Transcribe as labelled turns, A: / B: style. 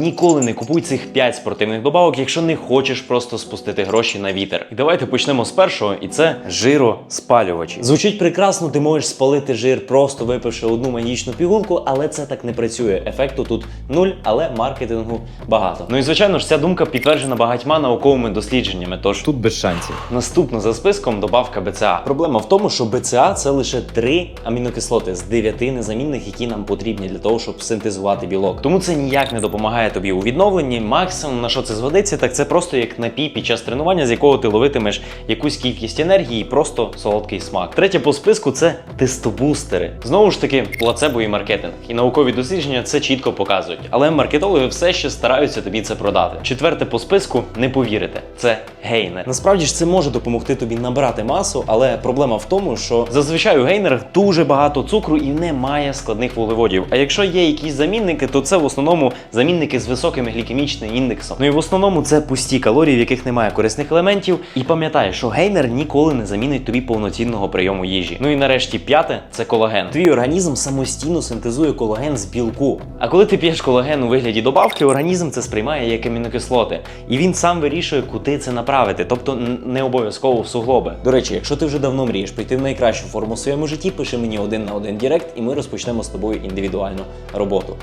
A: ніколи не купуй цих 5 спортивних добавок, якщо не хочеш просто спустити гроші на вітер. І давайте почнемо з першого, і це жироспалювачі. Звучить прекрасно, ти можеш спалити жир, просто випивши одну магічну пігулку, але це так не працює. Ефекту тут нуль, але маркетингу багато. Ну і звичайно ж, ця думка підтверджена багатьма науковими дослідженнями. Тож
B: Тут без шансів.
A: Наступна за списком добавка БЦА. Проблема в тому, що БЦА це лише три амінокислоти з дев'яти незамінних, які нам потрібні для того, щоб синтезувати білок. Тому це ніяк не допомагає тобі у відновленні. Максимум на що це згодиться, так це просто як напій під час тренування, з якого ти ловитимеш якусь кількість енергії і просто солодкий смак. Третє по списку це тестобустери. Знову ж таки, плацебо і маркетинг. І наукові дослідження це чітко показують. Але маркетологи все ще стараються тобі це продати. Четверте по списку не повірите. Це гейнер. Насправді ж це може допомогти тобі набрати масу, але проблема в тому, що зазвичай у гейнерах дуже багато цукру і немає складних вуглеводів. А якщо є якісь замінники, то це в основному замінники з високим глікемічним індексом. Ну і в основному це пусті калорії, в яких немає корисних елементів. І пам'ятай, що гейнер ніколи не замінить тобі повноцінного прийому їжі. Ну і нарешті п'яте це колаген. Твій організм самостійно синтезує колаген з білку. А коли ти п'єш колаген у вигляді добавки, організм це сприймає як амінокислоти, і він сам вирішує, куди це направити, тобто не обов'язково в суглоби. До речі, якщо ти вже давно мрієш прийти в найкращу форму в своєму житті, пиши мені один на один директ, і ми розпочнемо з тобою індивідуальну роботу.